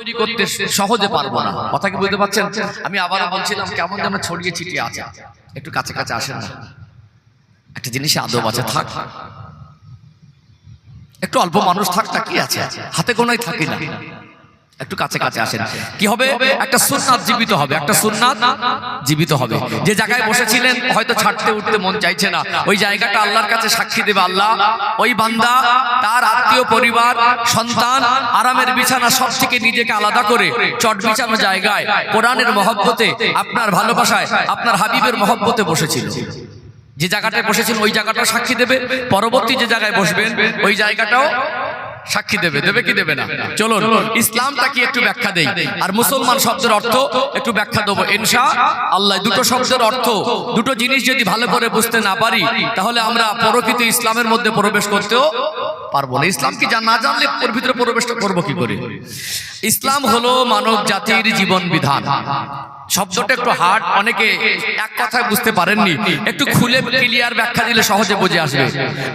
তৈরি করতে সহজে পারব না। কথা কি বুঝতে পারছেন? আমি আবারও বলছিলাম, কেমন যেন ছড়িয়ে ছিটিয়ে আছে। একটু কাছে কাছে আসেন না। একটা জিনিসে আদব আছে, থাক। একটু অল্প মানুষ থাক, তা কি আছে? হাতে গোনাই থাকি না। একটু কাছে কাছে আসেন। কি হবে? একটা সুন্নাত জীবিত হবে একটা সুন্নাত জীবিত হবে। যে জায়গায় বসেছিলেন হয়তো ছাড়তে উঠতে মন চাইছে না। ওই জায়গাটা আল্লাহর কাছে সাক্ষী দেবে আল্লাহ। ওই বান্দা তার আত্মীয় পরিবার সন্তান আরামের বিছানা সব থেকে নিজেকে আলাদা করে চট বিছানো জায়গায় কোরআনের মহব্বতে আপনার ভালোবাসায় আপনার হাবিবের মহব্বতে বসেছিল। যে জায়গাটায় বসেছেন ওই জায়গাটাও সাক্ষী দেবে। পরবর্তী যে জায়গায় বসবেন ওই জায়গাটাও সাক্ষী দেবে দেবে কি দেবে না? চলুন ইসলামটা কি একটু ব্যাখ্যা দেই? আর মুসলমান শব্দের অর্থ একটু ব্যাখ্যা দেবো। ইনশা আল্লাহ দুটো শব্দের অর্থ দুটো জিনিস যদি ভালো করে বুঝতে না পারি তাহলে আমরা প্রকৃত ইসলামের মধ্যে প্রবেশ করতেও পারব না। ইসলাম কি যা না জানলে ওর ভিতরে প্রবেশটা করব কি করে? ইসলাম হলো মানব জাতির জীবন বিধান। শব্দটা একটু হার্ড অনেকে এক কথায় বুঝতে পারেননি। একটু খুলে ক্লিয়ার ব্যাখ্যা দিলে সহজে বুঝে আসবে।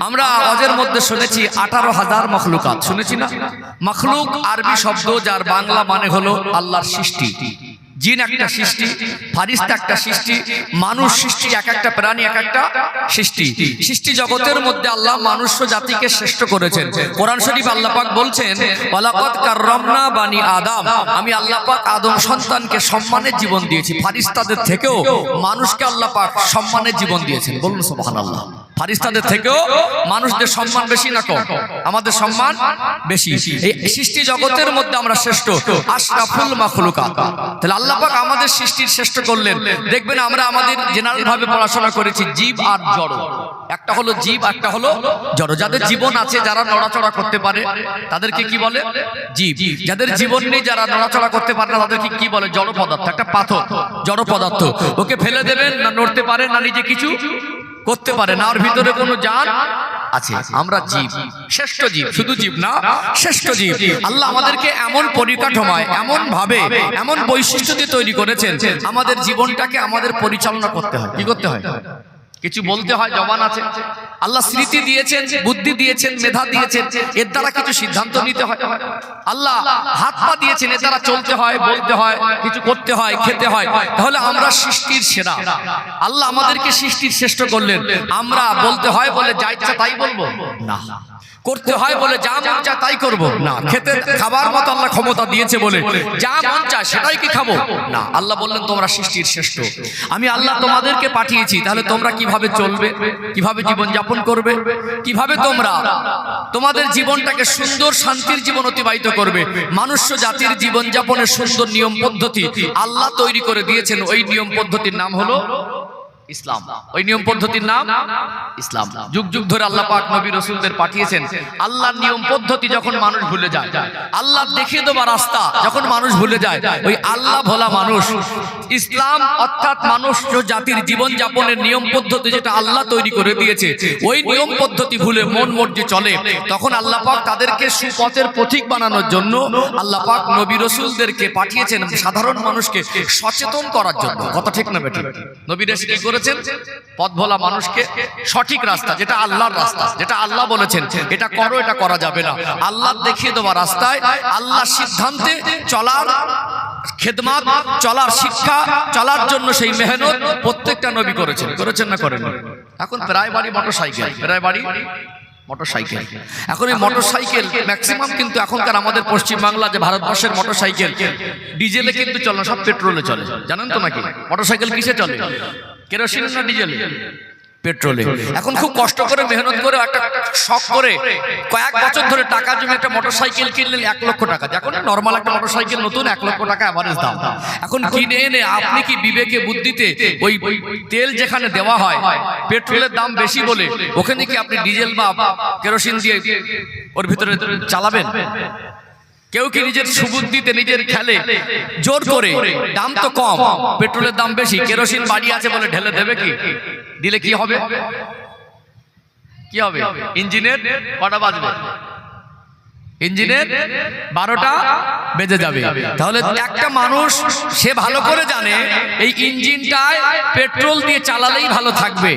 আমরা আওয়াজের মধ্যে শুনেছি আঠারো হাজার মখলুকাত। শুনেছি না? মখলুক আরবি শব্দ যার বাংলা মানে হলো আল্লাহর সৃষ্টি। জিন একটা সৃষ্টি ফারিস্তা একটা সৃষ্টি মানুষ সৃষ্টি এক একটা প্রাণী এক একটা সৃষ্টি। সৃষ্টি। জগতের মধ্যে আল্লাহ মানুষ জাতিকে শ্রেষ্ঠ করেছেন। কোরআন শরীফ আল্লাহ পাক বলছেন ওয়ালাকাদ কাররামনা বানি আদম। আমি আল্লাহ পাক আদম সন্তানকে সম্মানের জীবন দিয়েছি। ফারিস্তাদের থেকেও মানুষকে আল্লাহ পাক সম্মানের জীবন দিয়েছেন। বলুন সুবহানাল্লাহ। ফারিস্তাদের থেকেও মানুষদের সম্মান বেশি না কম। আমাদের সম্মান বেশি। এই সৃষ্টি জগতের মধ্যে আমরা শ্রেষ্ঠ। আশরাফুল মাখলুকাত তাহলে আল্লাহ পাক আমাদের সৃষ্টির শ্রেষ্ঠ করলেন। দেখবেন আমরা আমাদের জেনারেল ভাবে পড়াশোনা করেছি জীব আর জড়। একটা হলো জীব, একটা হলো জড়। যাদের জীবন আছে, যারা নড়াচড়া করতে পারে, তাদেরকে কি বলে? জীব। যাদের জীবন নেই, যারা নড়াচড়া করতে পারে না, তাদেরকে কি বলে? জড় পদার্থ। একটা পাথর। জড় পদার্থ। ওকে ফেলে দেবেন না নড়তে পারে না নিজে কিছু? করতে পারে না ওর ভিতরে কোনো জান আছে। আমরা জীব, শ্রেষ্ঠ জীব, শুধু জীব না, শ্রেষ্ঠ জীব। আল্লাহ আমাদেরকে এমন পরিকাঠামায় এমন ভাবে এমন বৈশিষ্ট্য দিয়ে তৈরি করেছেন, আমাদের জীবনটাকে আমাদের পরিচালনা করতে হয়। কি করতে হয়? কিছু বলতে হয়, জবান আছে। আল্লাহ স্মৃতি দিয়েছেন, বুদ্ধি দিয়েছেন, মেধা দিয়েছেন, এর দ্বারা কিছু সিদ্ধান্ত নিতে হয়। আল্লাহ হাত পা দিয়েছেন, এর দ্বারা চলতে হয়, বলতে হয়, কিছু করতে হয়, খেতে হয়। তাহলে আমরা সৃষ্টির সেরা। আল্লাহ আমাদেরকে সৃষ্টির শ্রেষ্ঠ করলেন। আমরা বলতে হয় বলে, যা ইচ্ছা তাই বলব। না। করতে হয় বলে যা মন চায় তাই করব। না খেতে খাবার মতো আল্লাহ ক্ষমতা দিয়েছে বলে যা মন চায় সেটাই কি খাব? না আল্লাহ বললেন তোমরা সৃষ্টির শ্রেষ্ঠ। আমি আল্লাহ তোমাদেরকে পাঠিয়েছি তাহলে তোমরা কীভাবে চলবে? কীভাবে জীবন যাপন করবে? কীভাবে তোমরা তোমাদের জীবনটাকে সুন্দর শান্তির জীবন অতিবাহিত করবে? মানুষ্য জাতির জীবন যাপনের সুন্দর নিয়ম পদ্ধতি আল্লাহ তৈরি করে দিয়েছেন। ওই নিয়ম পদ্ধতির নাম হলো ইসলাম। ওই নিয়ম পদ্ধতির নাম ইসলাম। যুগ যুগ ধরে আল্লাহ পাক নবী রসুলদের পাঠিয়েছেন। আল্লাহর নিয়ম পদ্ধতি যখন মানুষ ভুলে যায় আল্লাহ দেখিয়ে দেওয়া রাস্তা যখন মানুষ ভুলে যায় ওই আল্লাহ ভোলা মানুষ। ইসলাম অর্থাৎ মানুষ জাতির জীবন যাপনের নিয়ম পদ্ধতি যেটা আল্লাহ তৈরি করে দিয়েছে ওই নিয়ম পদ্ধতি ভুলে মন মর্জি চলে। তখন আল্লাহ পাক তাদেরকে সুপথের পথিক বানানোর জন্য আল্লাহ পাক নবী রসুলদেরকে পাঠিয়েছেন সাধারণ মানুষকে সচেতন করার জন্য। কথা ঠিক না বেটি নবী করেছেন পথ ভোলা মানুষকে সঠিক রাস্তা, যেটা আল্লাহর রাস্তা, যেটা আল্লাহ বলেছেন, এটা করো, এটা করা যাবে না। আল্লাহ দেখিয়ে দেওয়া রাস্তায় আল্লাহ সিদ্ধান্তে চলার খেদমাত, চলার শিক্ষা, চলার জন্য সেই মেহনত প্রত্যেকটা নবী করেছেন। করেছেন না করেন এখন প্রায় বাড়ি মোটরসাইকেল প্রায় বাড়ি মোটরসাইকেল এখন এই মোটর সাইকেল ম্যাক্সিমাম কিন্তু এখনকার আমাদের পশ্চিম বাংলা যে ভারতবর্ষের মোটর সাইকেল ডিজেলে কিন্তু চলে সব পেট্রোলে চলে। জানেন তো নাকি? মোটর সাইকেল কিসে চলে? কেরোসিন না ডিজেলে? পেট্রোলে এখন খুব কষ্ট করে মেহনত করে একটা শখ করে কয়েক বছর ধরে টাকা জমে একটা মোটর সাইকেল কিনলেন এক লক্ষ টাকা। এখন নর্মাল একটা মোটর সাইকেল নতুন এক লক্ষ টাকা অ্যাভারেজ দাম। এখন কিনে এনে আপনি কি বিবেকে বুদ্ধিতে ওই তেল যেখানে দেওয়া হয় পেট্রোলের দাম বেশি বলে ওখানে কি আপনি ডিজেল বা কেরোসিন দিয়ে ওর ভিতরে চালাবেন? কেউ কি নিজের সুবুদ্ধিতে নিজের খেলে জোর করে দাম তো কম পেট্রোলের দাম বেশি কেরোসিন বাড়ি আছে বলে ঢেলে দেবে কি? দিলে কি হবে? কি হবে? ইঞ্জিনের কটা বাজবে? ইঞ্জিনের বারোটা বেজে যাবে। তাহলে একটা মানুষ সে ভালো করে জানে এই ইঞ্জিনটায় পেট্রোল দিয়ে চালালেই ভালো থাকবে।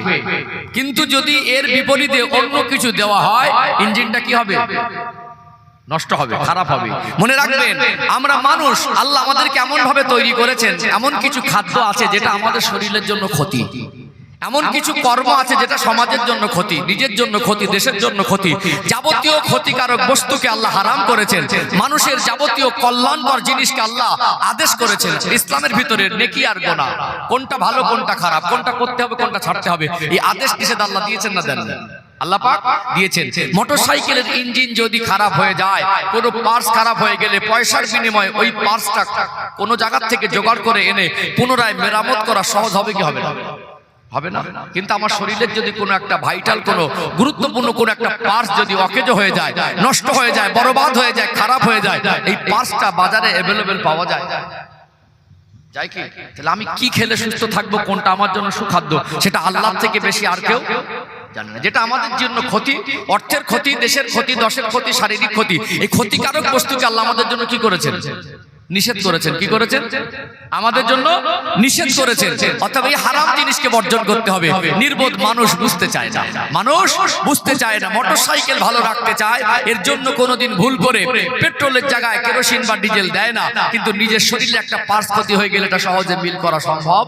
কিন্তু যদি এর বিপরীতে অন্য কিছু দেওয়া হয় ইঞ্জিনটা কি হবে? নষ্ট হবে খারাপ হবে। মনে রাখবেন আমরা মানুষ আল্লাহ আমাদেরকে এমন ভাবে তৈরি করেছেন এমন কিছু খাদ্য আছে যেটা আমাদের শরীরের জন্য ক্ষতি। এমন কিছু কর্ম আছে যেটা সমাজের জন্য ক্ষতি নিজের জন্য ক্ষতি দেশের জন্য ক্ষতি। যাবতীয় ক্ষতিকারক বস্তুকে আল্লাহ হারাম করেছেন। মানুষের যাবতীয় কল্যাণকর জিনিসকে আল্লাহ আদেশ করেছেন। ইসলামের ভিতরে নেকি আর গোনা। কোনটা ভালো কোনটা খারাপ কোনটা করতে হবে কোনটা ছাড়তে হবে। এই আদেশ নিষেধ আল্লাহ দিয়েছেন না দেন? আল্লাহ পাক দিয়েছেন। মোটরসাইকেলের ইঞ্জিন যদি খারাপ হয়ে যায়, কোনো পার্টস খারাপ হয়ে গেলে পয়সার বিনিময়ে ওই পার্টসটা কোনো জায়গা থেকে জোগাড় করে এনে পুনরায় মেরামত করা সহজ হবে কি হবে না? হবে না। কিন্তু আমার শরীরের যদি কোনো একটা ভাইটাল, কোনো গুরুত্বপূর্ণ কোনো একটা পার্স যদি অকেজ হয়ে যায়, নষ্ট হয়ে যায়, বরবাদ হয়ে যায়, খারাপ হয়ে যায়, এই পার্সটা বাজারে অ্যাভেলেবেল পাওয়া যায়। যাই কি? তাহলে আমি কি খেলে সুস্থ থাকব, কোনটা আমার জন্য সুখাদ্য? সেটা আল্লাহ থেকে বেশি আর কেউ জানে না। যেটা আমাদের জন্য ক্ষতি, অর্থের ক্ষতি, দেশের ক্ষতি, দশের ক্ষতি, শারীরিক ক্ষতি, এই ক্ষতিকারক বস্তুকে আল্লাহ আমাদের জন্য কি করেছেন? নিষেধ করেছেন। কি করেছেন? আমাদের জন্য নিষেধ করেছেন। অর্থাৎ এই হারাম জিনিসকে বর্জন করতে হবে। নির্বোধ মানুষ বুঝতে চায় না। মানুষ বুঝতে চায় না। মোটরসাইকেল ভালো রাখতে চায়। এর জন্য কোনোদিন ভুল করে পেট্রোলের জায়গায় কেরোসিন বা ডিজেল দেয় না। কিন্তু নিজের শরীরে একটা পার্স ক্ষতি হয়ে গেলে এটা সহজে মিল করা সম্ভব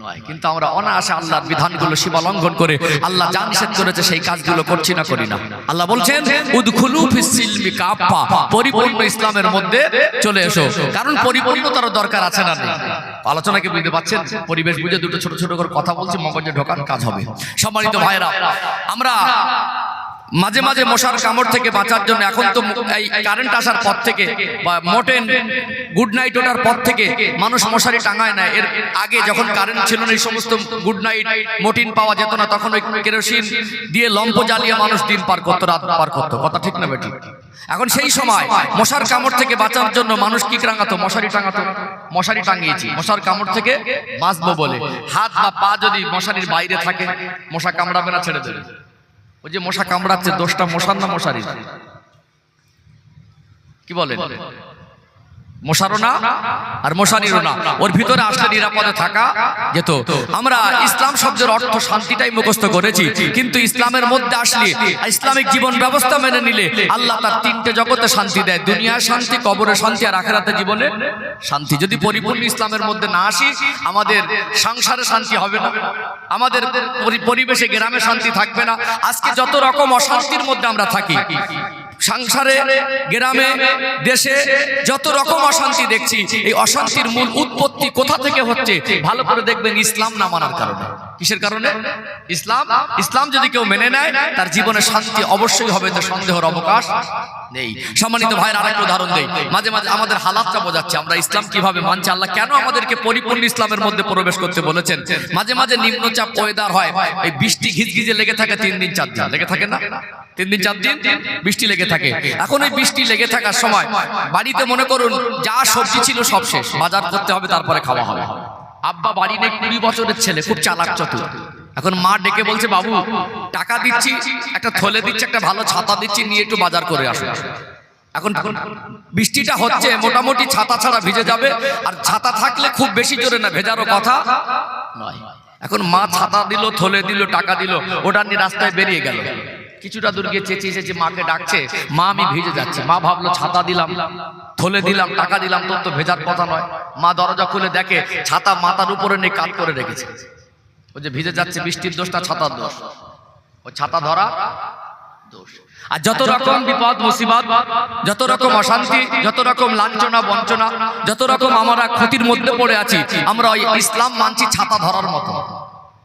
নয়। কিন্তু আমরা অনায়াসে আল্লাহর বিধানগুলো সীমা লঙ্ঘন করে আল্লাহ যা নিষেধ করেছে সেই কাজগুলো করছি না করি না। আল্লাহ বলছেন উদখুলু সিলমি পরিপূর্ণ ইসলামের মধ্যে চলে এসো। কারণ পরিপূর্ণতার দরকার আছে না আলোচনাকে আলোচনা কি বুঝতে পারছেন? পরিবেশ বুঝে দুটো ছোট ছোট করে কথা বলছি মগজে ঢোকান কাজ হবে। সম্মানিত ভাইরা আমরা মাঝে মাঝে মশার কামড় থেকে বাঁচার জন্য এখন তো এই কারেন্ট আসার পর থেকে বা মোটেন গুড নাইট ওঠার পর থেকে মানুষ মশারি টাঙায় না। এর আগে যখন কারেন্ট ছিল না এই সমস্ত গুড নাইট মোটিন পাওয়া যেত না তখন ওই কেরোসিন দিয়ে লম্প জ্বালিয়ে মানুষ দিন পার করতো রাত পার করতো। কথা ঠিক না বেটি? এখন সেই সময় মশার কামড় থেকে বাঁচার জন্য মানুষ কি টাঙাতো মশারি টাঙাতো। মশারি টাঙিয়েছি। মশার কামড় থেকে বাঁচবো বলে। হাত বা পা যদি মশারির বাইরে থাকে মশা কামড়াবে না ছেড়ে দেবে ওই যে মশা কামড়াচ্ছে দশটা মশার না মশারি কি বলেন? মশারও না আর মশারিরও না ওর ভিতরে আসলে নিরাপদে থাকা যেত। আমরা ইসলাম শব্দের অর্থ শান্তিটাই মুখস্থ করেছি। কিন্তু ইসলামের মধ্যে আসলে ইসলামিক জীবন ব্যবস্থা মেনে নিলে আল্লাহ তার তিনটে জগতে শান্তি দেয়। দুনিয়ার শান্তি কবরের শান্তি আর আখেরাতে জীবনে শান্তি। যদি পরিপূর্ণ ইসলামের মধ্যে না আসি আমাদের সংসারে শান্তি হবে না। আমাদের পরি- পরিবেশে গ্রামে শান্তি থাকবে না। আজকে যত রকম অশান্তির মধ্যে আমরা থাকি সংসারে, গ্রামে, দেশে যত রকম অশান্তি দেখছি, এই অশান্তির মূল উৎপত্তি কোথা থেকে হচ্ছে? ভালো করে দেখবেন ইসলাম না মানার কারণে। কিসের কারণে? ইসলাম? ইসলাম যদি কেউ মেনে নেয়, তার জীবনে শান্তি অবশ্যই হবে, তো সন্দেহের অবকাশ নেই। সম্মানিত ভাইয়ের আরেকটা উদাহরণ দেই। মাঝে মাঝে আমাদের হালাতটা বোঝাচ্ছে, আমরা ইসলাম কীভাবে মানছি? আল্লাহ কেন আমাদেরকে পরিপূর্ণ ইসলামের মধ্যে প্রবেশ করতে বলেছেন? মাঝে মাঝে নিম্নচাপ ওয়েদার হয়, এই বৃষ্টি ঘিজঘিজে লেগে থাকে তিন দিন, চার দিন। লেগে থাকে না? তিন দিন, চার দিন বৃষ্টি লেগে থাকে। এখন ওই বৃষ্টি লেগে থাকার সময় বাড়িতে মনে করুন, যা সবজি ছিল সব শেষ। বাজার করতে হবে, তারপরে খাওয়া হবে। আব্বা বাড়ি নেই কুড়ি বছরের ছেলে, খুব চালাক চতুর। এখন মা ডেকে বলছে, বাবু, টাকা দিচ্ছি, একটা থলে দিচ্ছি, একটা ভালো ছাতা দিচ্ছি, নিয়ে একটু বাজার করে আসো। এখন বৃষ্টিটা হচ্ছে, মোটামুটি ছাতা ছাড়া ভিজে যাবে, আর ছাতা থাকলে খুব বেশি জোরে না, ভেজারও কথা। নয় এখন মা ছাতা দিল, থলে দিল, টাকা দিল, ওটা নিয়ে রাস্তায় বেরিয়ে গেল। কিছুটা দূর গিয়ে চেঁচিয়ে চেঁচিয়ে মাকে ডাকছে, মা, আমি ভিজে যাচ্ছি। মা ভাবলো, ছাতা দিলাম, থলে দিলাম, টাকা দিলাম, তোর তো ভেজার কথা নয়। মা দরজা খুলে দেখে ছাতা মাথার উপরে নিয়ে কাত করে রেখেছে। ও যে ভিজে যাচ্ছে, বৃষ্টির দোষটা ছাতার দোষ। ও ছাতা ধরা, দোষ। আর যত রকম বিপদ, মুসিবত, যত রকম অশান্তি, যত রকম লাঞ্ছনা, বঞ্চনা, যত রকম আমরা ক্ষতির মধ্যে পড়ে আছি, আমরা ওই ইসলাম মানছি ছাতা ধরার মতো।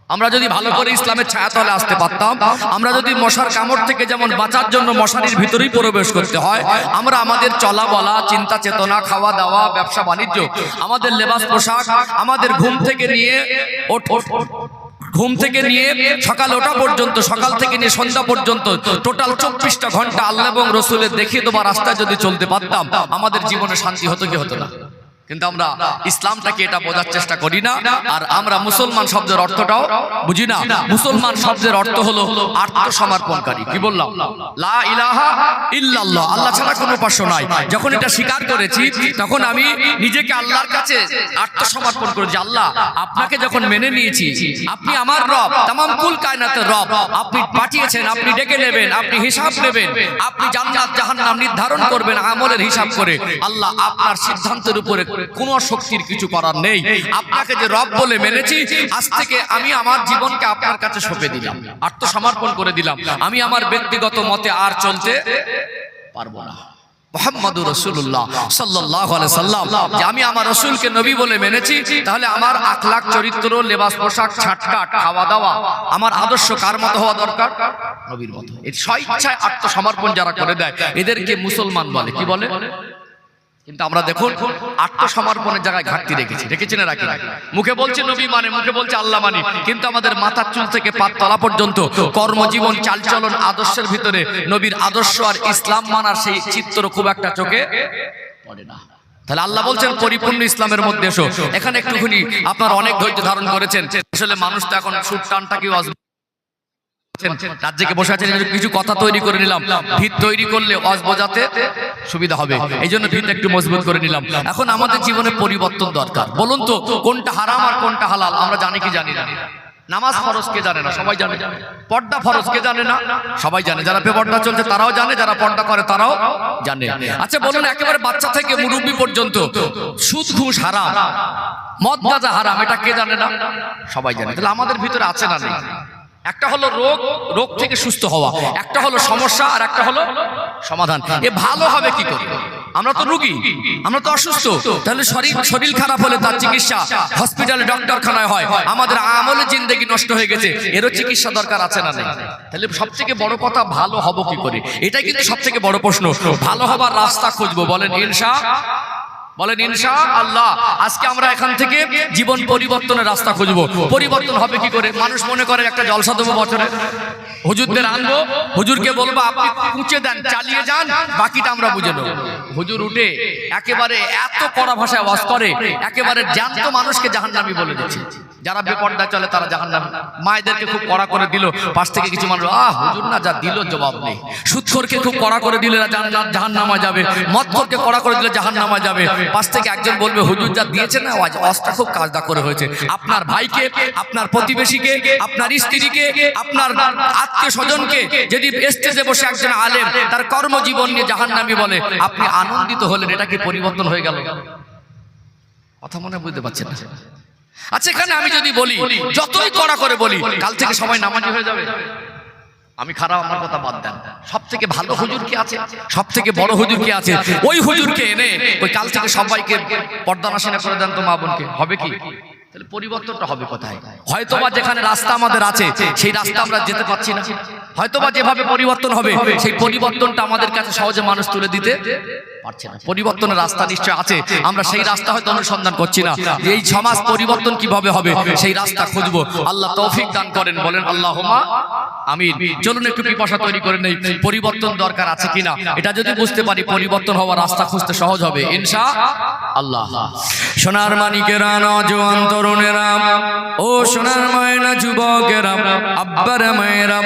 আমরা যদি ভালো করে ইসলামের ছায়াতলে আসতে পারতাম, আমরা যদি মশার কামড় থেকে যেমন বাঁচার জন্য মশারির ভিতরেই প্রবেশ করতে হয়, আমরা আমাদের চলা বলা, চিন্তা চেতনা, খাওয়া দাওয়া, ব্যবসা বাণিজ্য, আমাদের লেবাস পোশাক, আমাদের ঘুম থেকে নিয়ে ওঠ, ঘুম থেকে নিয়ে সকাল ওঠা পর্যন্ত, সকাল থেকে নিয়ে সন্ধ্যা পর্যন্ত, টোটাল চব্বিশটা ঘণ্টা আল্লাহ এবং রসুলের দেখিয়ে তোমার রাস্তায় যদি চলতে পারতাম, আমাদের জীবনে শান্তি হতো কি হতো না? কিন্তু আমরা ইসলামটাকে এটা বোঝার চেষ্টা করি না, আর আমরা মুসলমান শব্দের অর্থটাও বুঝি না। মুসলমান শব্দের অর্থ হলো আত্মসমর্পণকারী। কি বললাম? লা ইলাহা ইল্লাল্লাহ। আল্লাহ ছাড়া কোনো উপাস্য নাই। যখন এটা স্বীকার করেছি, তখন আমি নিজেকে আল্লাহর কাছে আত্মসমর্পণ করেছি আল্লাহ, আপনাকে যখন মেনে নিয়েছি, আপনি আমার রব, তামাম কুল কায়নাতের রব, আপনি পাঠিয়েছেন, আপনি ডেকে নেবেন, আপনি হিসাব নেবেন, আপনি জান্নাত জাহান্নাম নির্ধারণ করবেন আমলের হিসাব করে। আল্লাহ আপনার সিদ্ধান্তের উপরে কোনো শক্তির কিছু করার নেই। আপনাকে যে রব বলে মেনেছি, আজ থেকে আমি আমার জীবনকে আপনার কাছে সঁপে দিলাম, আত্মসমর্পণ করে দিলাম। আমি আমার ব্যক্তিগত মতে আর চলতে পারব না। মোহাম্মদুর রসুল্লাহ সাল্লাহ সাল্লাম, যে আমি আমার রসুলকে নবী বলে মেনেছি, তাহলে আমার আখলাখ, চরিত্র, লেবাস, পোশাক, ছাটকাট খাওয়া দাওয়া আমার আদর্শ কার মতো হওয়া দরকার? নবীর মতো। এই স্বইচ্ছায় আত্মসমর্পণ যারা করে দেয়, এদেরকে মুসলমান বলে। কি বলে? কিন্তু আমরা দেখুন, আত্মসমর্পণের জায়গায় ঘাটতি রেখেছি। রেখেছি না রাখি মুখে বলছে নবী মানে মুখে বলছে আল্লাহ মানে। কিন্তু আমাদের মাথার চুল থেকে পাত তলা পর্যন্ত কর্মজীবন, চালচলন, আদর্শের ভিতরে নবীর আদর্শ আর ইসলাম মানার সেই চিত্র খুব একটা চোখে পড়ে না। তাহলে আল্লাহ বলছেন, পরিপূর্ণ ইসলামের মধ্যে এসো। এখানে একটুখানি আপনার অনেক ধৈর্য ধারণ করেছেন। আসলে মানুষ তো এখন সুর টানটাকেও আসবে রাজ্যকে বসে আছেন কিছু কথা তৈরি করে নিলাম। ভিত তৈরি করলে অজ বোঝাতে সুবিধা হবে। এই জন্য ভিত একটু মজবুত করে নিলাম। এখন আমাদের জীবনে পরিবর্তন দরকার। বলুন তো, কোনটা হারাম আর কোনটা হালাল? আমরা জানি কি জানি না। নামাজ ফরজ কে জানে না? সবাই জানে। পর্দা ফরজ কে জানে না? সবাই জানে। যারা বেপর্দা চলছে, তারাও জানে। যারা পর্দা করে, তারাও জানে। আচ্ছা বলুন, একেবারে বাচ্চা থেকে মুরব্বী পর্যন্ত সুদ, ঘুষ হারাম। মদ, গাঁজা হারাম। এটা কে জানে না? সবাই জানে। তাহলে আমাদের ভিতরে আছে না নেই? একটা হলো রোগ রোগ থেকে সুস্থ হওয়া। একটা হলো সমস্যা আর একটা হলো সমাধান। এ ভালো হবে কি করে? আমরা তো রুগী, আমরা তো অসুস্থ। তাহলে শরীর শরীর খারাপ হলে তার চিকিৎসা হসপিটালে, ডক্টরখানায় হয়। আমাদের আমলে জিন্দেগি নষ্ট হয়ে গেছে, এরও চিকিৎসা দরকার আছে না নেই? তাহলে সব থেকে বড় কথা, ভালো হব কি করে? এটাই কিন্তু সব থেকে বড় প্রশ্ন। ভালো হবার রাস্তা খুঁজবো, বলেন ইনশা বলেন ইনশা আল্লাহ আজকে আমরা এখান থেকে জীবন পরিবর্তনের রাস্তা খুঁজবো। পরিবর্তন হবে কি করে? মানুষ মনে করে একটা জলসা দেবো বছরে। হুজুরদের আনব, হুজুরকে বলব, আপনি কুচে দেন, চালিয়ে যান, বাকিটা আমরা বুঝে নেব। হুজুর উঠে একেবারে এত কড়া ভাষায় ওয়াজ করে, একেবারে জ্যান্ত মানুষকে জাহান্নামি বলে দিচ্ছে। যারা বেপর্দা চলে তারা জাহান্নামি। মায়েদেরকে খুব কড়া করে দিল। পাশ থেকে কিছু মানুষ আহ হুজুর না যা দিল জবাব নেই। সুৎখরকে খুব কড়া করে দিলে জাহান নামা যাবে। মদখরকে কড়া করে দিলে জাহান নামা যাবে। পাশ থেকে একজন বলবে হুজুর যা দিয়েছে না আজ অস্তা খুব কাজদা করে হয়েছে। আপনার ভাইকে আপনার প্রতিবেশীকে আপনার স্ত্রীকে আপনার আত্মীয় স্বজনকে যদি স্টেজে বসে একজন আলেম তার কর্মজীবন নিয়ে জাহান্নামি বলে আপনি আনন্দিত হলেন এটা কি পরিবর্তন হয়ে গেল? কথা মনে বুঝতে পারছেন না। আচ্ছা এখানে আমি যদি বলি যতই কড়া করে বলি কাল থেকে সবাই নামাজি হয়ে যাবে। আমি খারাপ আমার কথা বাদ দেন। সব থেকে ভালো হুজুর কি আছে? সব থেকে বড় হুজুর কি আছে? ওই হুজুরকে এনে ওই কাল থেকে সবাইকে পর্দা নাসিনা করে দেন তো মা বোনকে। হবে কি? তাহলে পরিবর্তনটা হবে কোথায়? হয়তোবা যেখানে রাস্তা আমাদের আছে সেই রাস্তা আমরা যেতে পারছি না। হয়তোবা যেভাবে পরিবর্তন হবে সেই পরিবর্তনটা আমাদের কাছে সহজে মানুষ তুলে দিতে পরিবর্তনের রাস্তা নিশ্চয় আছে। আমরা সেই রাস্তা হয়তো অনুসন্ধান করছি না। এই সমাজ পরিবর্তন কীভাবে হবে, সেই রাস্তা খুঁজবো। আল্লাহ তৌফিক দান করেন, বলেন আল্লাহ আমিন। চলুন একটু পিপাসা তৈরি করে নেই, পরিবর্তন দরকার আছে কিনা? এটা যদি বুঝতে পারি, পরিবর্তন হওয়ার রাস্তা খুঁজতে সহজ হবে আল্লাহ। সোনার মানিকেরা, নজওয়ান তরুণেরা, ও সোনার যুবকেরা, আব্বার মায়েরা,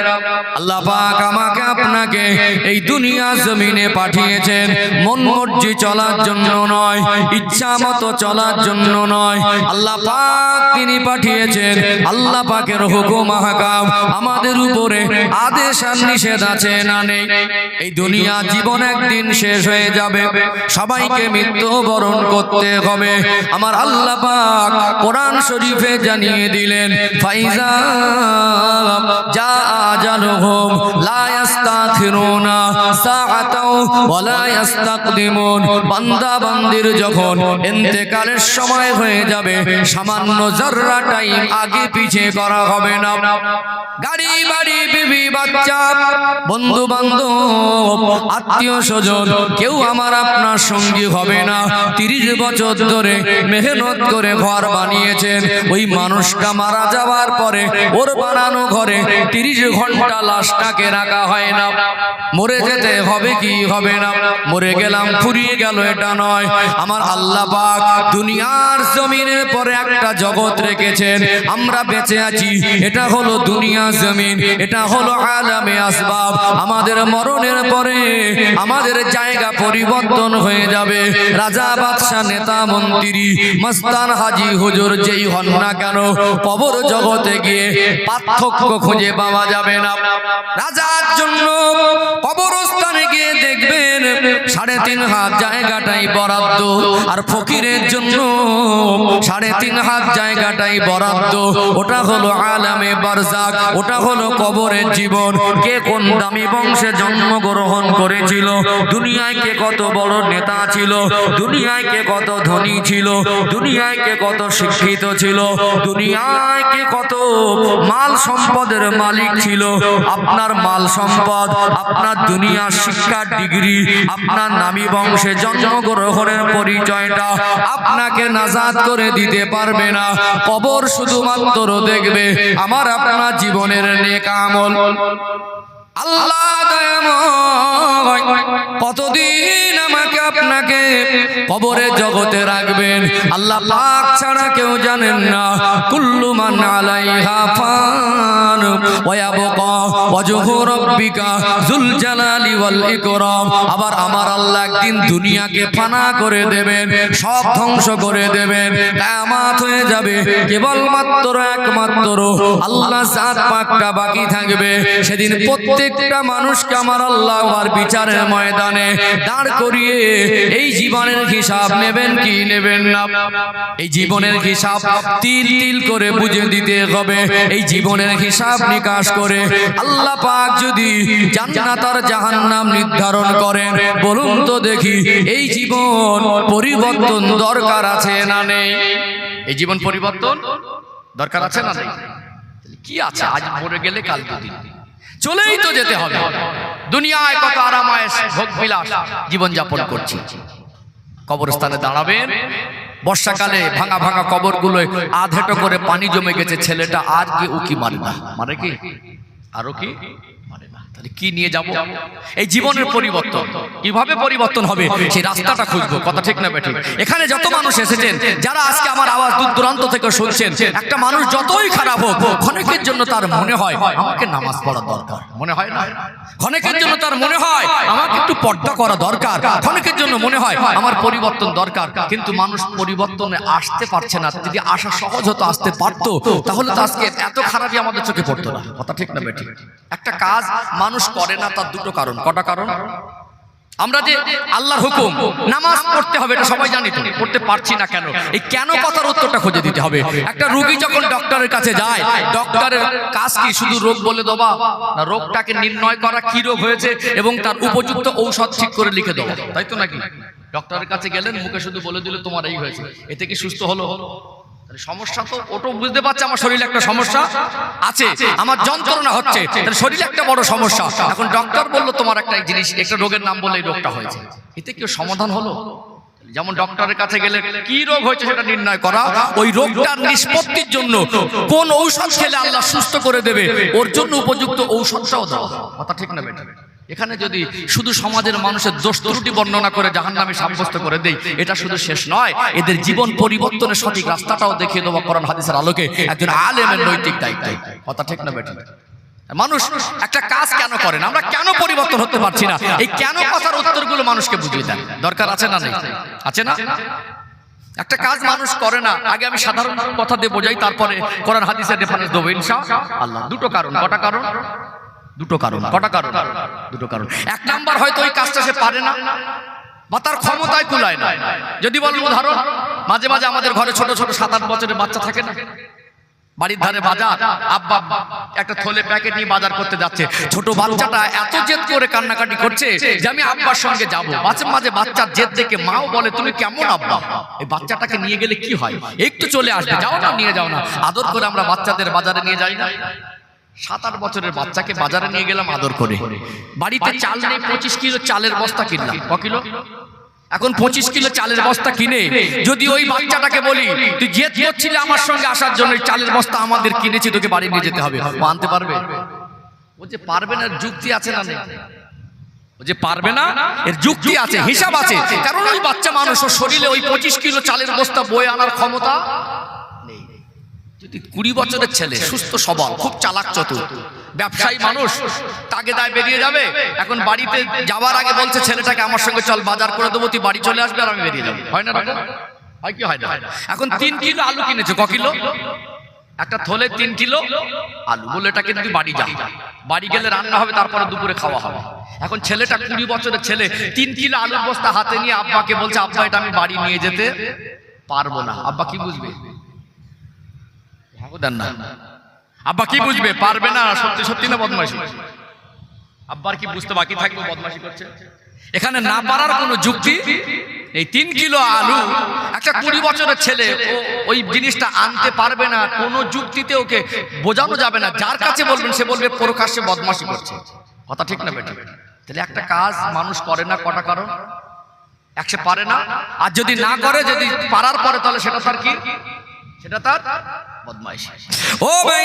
আল্লাহ পাক আমাকে আপনাকে এই দুনিয়া জমিনে পাঠিয়েছেন। মন মর্জি চলার জন্য নয়, ইচ্ছা মতো চলার জন্য নয়। আল্লাহ পাক তিনি পাঠিয়েছেন, আল্লাহ পাকের হুকুম হাকাম আমাদের উপরে আদেশ আর নিষেধ আছে না নেই। এই দুনিয়া জীবন একদিন শেষ হয়ে যাবে। সবাইকে মৃত্যু বরণ করতে হবে। আমার আল্লাহ পাক কোরআন শরীফে জানিয়ে দিলেন, ফাইজা যা আজালুহুম লা ইস্তাখিরুনা সাআতাও ওয়ালা ইস্তাকদিমুন বান্দা বান্দির যখন ইন্তেকালের সময় হয়ে যাবে সামান্য জররা টাইম আগে পিছে করা হবে না। গাড়ি বাড়ি বিবি বাচ্চা বন্ধু বান্ধব আত্মীয় স্বজন কেউ আমার আপনার সঙ্গী হবে না। তিরিশ বছর ধরে মেহনত করে ঘর বানিয়েছেন। ওই মানুষটা মারা যাওয়ার পরে ওর বানানো ঘরে তিরিশ ঘণ্টা লাশটাকে রাখা হয় না। মরে যেতে হবে কি হবে না? মরে গেলাম গেলাম ফুরিয়ে গেল, এটা নয়। আমার আল্লাহ পাক দুনিয়ার জমিনের পরে একটা জগৎ রেখেছেন। আমরা বেঁচে আছি, এটা হলো দুনিয়া জমিন, এটা হলো আলামে আসবাব। আমাদের মরণের পরে আমাদের জায়গা পরিবর্তন হয়ে যাবে। রাজা, বাদশাহ, নেতা, মন্ত্রী, মস্তান, হাজি, হুজুর যেই হন না কেন, কবর জগতে গিয়ে পার্থক্য খুঁজে পাওয়া যাবে না। রাজার জন্য দেখবেন সাড়ে তিন হাত জায়গাটাই বরাদ্দ। আর ফকিরের জন্য সাড়ে তিন হাত জায়গাটাই বরাদ্দ। ওটা হলো আলামে বারজাক ওটা হলো কবরের জীবন। কে কোন দামি বংশে জন্মগ্রহণ করেছিল? দুনিয়ায় কে কত বড় নেতা ছিল? দুনিয়ায় কে কত ধনী ছিল? দুনিয়ায় কে কত শিক্ষিত ছিল? দুনিয়ায় কে কত মাল সম্পদের মালিক ছিল? আপনার মাল সম্পদ আপনার দুনিয়ার শিক্ষার ডিগ্রি আপনার নামী বংশে জন্মগ্রহণের পরিচয়টা আপনাকে নাজাদ করে দিতে পারবে না। কবর শুধুমাত্র দেখবে আমার আপনার জীবনের নেকামল আল্লাহ কতদিন আপনাকে কবরে জগতে রাখবেন। আল্লাহ পাক ছাড়া কেউ জানেন না। কুল্লু মান আলাইহা ফান ওয়া ইয়াবকা ওয়াজহু রাব্বিকা যুল জালালি ওয়াল ইকরাম। আবার আমার আল্লাহ একদিন দুনিয়াকে ফানা করে দেবেন, সব ধ্বংস করে দেবেন। কিয়ামত হয়ে যাবে, কেবলমাত্র একমাত্র আল্লাহ জাত পাকটা বাকি থাকবে। সেদিন প্রত্যেকটা মানুষকে আমার আল্লাহ আর বিচারের ময়দানে দাঁড় করিয়ে এই জীবনের হিসাব নেবেন কি নেবেন না? এই জীবনের হিসাব তিল তিল করে বুঝে দিতে হবে। এই জীবনের হিসাব নিকাশ করে আল্লাহ পাক যদি জান্নাত আর জাহান্নাম নির্ধারণ করেন, বলুন তো দেখি এই জীবন পরিবর্তন দরকার আছে না নেই? এই জীবন পরিবর্তন দরকার আছে না নেই? কি আছে? আজ মরে গেলে কাল দুদিন। চলেই তো যেতে হবে। দুনিয়ায় কত আরামায়স ভোগ বিলাস জীবনযাপন করছি। কবরস্থানে দাঁড়াবেন। বর্ষাকালে ভাঙা ভাঙা কবরগুলোয় আধেটো করে পানি জমে গেছে, ছেলেটা আর কি উকি মারে না। মারে কি? আরও কি? কি নিয়ে যাব? এই জীবনের পরিবর্তন। কীভাবে পরিবর্তন হবে? সেই রাস্তাটা খুঁজবো। কথা ঠিক না বেঠিক এখানে যত মানুষ এসেছেন যারা আজকে আমার আওয়াজ দূর দূরান্ত থেকে শুনছেন একটা মানুষ যতই খারাপ হোক ক্ষণিকের জন্য তার মনে হয় আমাকে নামাজ পড়া দরকার। মনে হয় না? ক্ষণিকের জন্য তার মনে হয় আমাকে একটু পর্দা করা দরকার। ক্ষণিকের জন্য মনে হয় আমার পরিবর্তন দরকার। কিন্তু মানুষ পরিবর্তনে আসতে পারছে না। যদি আসা সহজ হতো আসতে পারতো তাহলে তো আজকে এত খারাপই আমাদের চোখে পড়তো না। কথা ঠিক না বেঠিক একটা কাজ মানুষ করে না তার দুটো কারণ। কটা কারণ? আমরা যে আল্লাহর হুকুম নামাজ পড়তে হবে এটা সবাই জানি তো পড়তে পারছি না কেন? এই কেন কথার উত্তরটা খুঁজে দিতে হবে। একটা রোগী যখন ডক্টরের কাছে যায় ডক্টরের কাজ কি শুধু রোগ বলে দেওয়া? না রোগটাকে নির্ণয় করা কি রোগ হয়েছে এবং তার উপযুক্ত ঔষধ ঠিক করে লিখে দেওয়া। তাই তো নাকি? ডক্টরের কাছে গেলেন মুখে শুধু বলে দিল তোমার এই হয়েছে। এতে কি সুস্থ হলো? সমস্যা তো ওটা বুঝতে পারছে আমার শরীরে একটা সমস্যা? আছে আমার যন্ত্রণা হচ্ছে। তাহলে শরীরে একটা বড় সমস্যা। এখন ডক্টর বলল তোমার একটা জিনিস একটা রোগের নাম বলে এই রোগটা হয়েছে। এতে কি সমাধান হলো? যেমন ডক্টরের কাছে গেলে কি রোগ হয়েছে সেটা নির্ণয় করা ওই রোগটার নিষ্পত্তির জন্য কোন ঔষধ খেলে আল্লাহ সুস্থ করে দেবে ওর জন্য উপযুক্ত ঔষধটাও দেওয়া কথা ঠিক না বেটা? এখানে যদি শুধু সমাজের মানুষের দোষ ত্রুটি বর্ণনা করে জাহান নামে সাব্যস্ত করে দেই, এটা শুধু শেষ নয়, এদের জীবন পরিবর্তনের সঠিক রাস্তাটাও দেখিয়ে দেবো কোরআন হাদিসের আলোকে, একজন আলেমের নৈতিক দায়িত্ব। কথা ঠিক না বেটা? মানুষ একটা কাজ কেন করে না? আমরা কেন পরিবর্তন হতে পারছি না? এই কেন কথার উত্তরগুলো মানুষকে বুঝিয়ে দেন। দরকার আছে না নেই? আছে না? একটা কাজ মানুষ করে না, আগে আমি সাধারণ কথা দিয়ে বোঝাই, তারপরে কোরআন হাদিসের রেফারেন্স দেবো ইনশা আল্লাহ। দুটো কারণ, কটা কারণ? দুটো কারণ কটা কারণ দুটো কারণ। এক নাম্বার হয়তো ওই কাজটা সে পারে না, বা তার ক্ষমতায় কুলায় না। যদি বলেন উদাহরণ, মাঝে মাঝে আমাদের ঘরে ছোট ছোট সাত আট বছরের বাচ্চা থাকে না? বাড়ির ধারে বাজার, আব্বা একটা থলে প্যাকেট নিয়ে বাজার করতে যাচ্ছে। ছোট বাচ্চাটা এত জেদ করে কান্নাকাটি করছে যে আমি আব্বার সঙ্গে যাব। মাঝে মাঝে বাচ্চার জেদ দেখে মাও বলে, তুমি কেমন আব্বা? এই বাচ্চাটাকে নিয়ে গেলে কি হয়? একটু চলে আসবে। যাও না, নিয়ে যাও না। আদর করে আমরা বাচ্চাদের বাজারে নিয়ে যাই না? সাত আট বছরের বাচ্চাকে বাজারে নিয়ে গেলাম আদর করে। বাড়িতে চাল নেই পঁচিশ কিলো চালের বস্তা কিনলাম। ক কিলো এখন পঁচিশ কিলো চালের বস্তা কিনে যদি ওই বাচ্চাটাকে বলি তুই জেদ করছিলে আমার সঙ্গে আসার জন্য চালের বস্তা আমাদের কিনেছি তোকে বাড়ি নিয়ে যেতে হবে। ও আনতে পারবে? ও যে পারবে না যুক্তি আছে না যে পারবে না এর যুক্তি আছে হিসাব আছে। কারণ ওই বাচ্চা মানুষ ওর শরীরে ওই পঁচিশ কিলো চালের বস্তা বয়ে আনার ক্ষমতা কুড়ি বছরের ছেলে সুস্থ সবল খুব চালাক চতুর ব্যবসায়ী মানুষ তাকে দায় বেরিয়ে যাবে এখন বাড়িতে যাওয়ার আগে বলছে ছেলেটাকে আমার সঙ্গে চল বাজার করে দেবো তুই বাড়ি চলে আসবে আর আমি বেরিয়ে যাব। হয় না? হয় কি হয় না? এখন তিন কিলো আলু কিনেছে ক কিলো? একটা থলে তিন কিলো আলু বলে এটা কিন্তু বাড়ি যা। বাড়ি গেলে রান্না হবে তারপরে দুপুরে খাওয়া হবে। এখন ছেলেটা কুড়ি বছরের ছেলে তিন কিলো আলুর বস্তা হাতে নিয়ে আব্বাকে বলছে আব্বা এটা আমি বাড়ি নিয়ে যেতে পারব না। আব্বা কি বুঝবে? দেন না। আব্বা কি বুঝবে? পারবে না, সত্যি সত্যি না বদমাশি? আব্বার কি বুঝতে বাকি থাকবে? বদমাশি করছে। এখানে না পারার কোনো যুক্তি? এই তিন কিলো আলু, একটা কুড়ি বছরের ছেলে ওই জিনিসটা আনতে পারবে না, কোনো যুক্তিতে ওকে বোঝানো যাবে না। যার কাছে বলবেন, সে বলবে, প্রকাশ্যে বদমাশি করছে। কথা ঠিক না বেটা? তাহলে একটা কাজ মানুষ করে না, কটা কারণ? একসে পারে না, আর যদি না করে, যদি পারার পরে, তাহলে সেটা তার কি? সেটা তার বদমাইশ। ও ভাই!